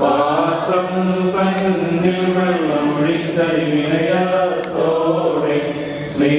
പാത്രം തന്നിൽ വെള്ളമൊഴിച്ചരിവിനയത്തോടെ ശ്രീ